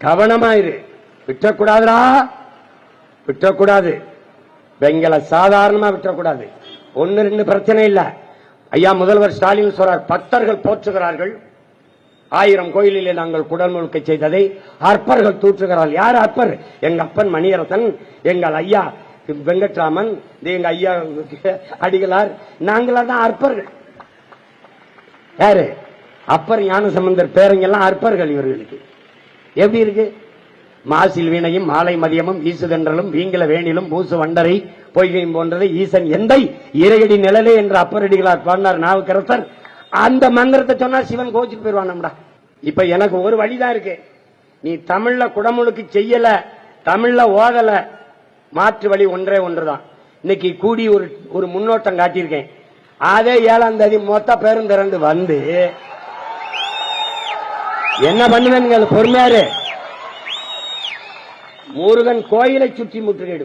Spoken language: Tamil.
கவனமாயிரு. விட்டக்கூடாதுடா. விட்டக்கூடாது. பெங்களை சாதாரணமா விட்டக்கூடாது. ஒன்னு ரெண்டு பிரச்சனை இல்ல. ஐயா முதல்வர் ஸ்டாலின் சொல்றார் பக்தர்கள் போற்றுகிறார்கள். ஆயிரம் கோயிலிலே நாங்கள் குடல் முழுக்க செய்ததை அற்பர்கள் தூற்றுகிறார்கள். யார் அற்பர்? எங்க அப்பன் மணியரசன் எங்கள் ஐயா வெங்கட்ராமன் எங்க ஐயா அடிகளார். நாங்களா தான் அற்பர்கள். யாரு? அப்பர் ஞானசம்பந்தர் பேரங்கெல்லாம் அற்பர்கள் இவர்களுக்கு. எப்படி இருக்கு? மாசில் வீணையும் மாலை மதியமும் ஈசுதென்றலும் வீங்கில வேணிலும் பூசு வண்டரை பொய்கையும் போன்றது ஈசன் எந்தை இறையடி நிழலே என்று அப்பரடிகளார் பாடினார் நாவுக்கரசர். அந்த மந்திரத்தை சொன்னா சிவன் கோச்சுட்டு நம்மடா. இப்ப எனக்கு ஒரு வழிதான் இருக்கு. நீ தமிழ்ல குடமுழுக்கு செய்யல தமிழ்ல ஓதல மாற்று வழி ஒன்றே ஒன்றுதான். இன்னைக்கு கூடி ஒரு ஒரு முன்னோட்டம் காட்டியிருக்கேன். அதே ஏழாம் தேதி மொத்த பேரும் திரண்டு வந்து என்ன பண்ணுவேன் பொறுமையாரு முருகன் கோயிலை சுற்றி முற்றுகையிடு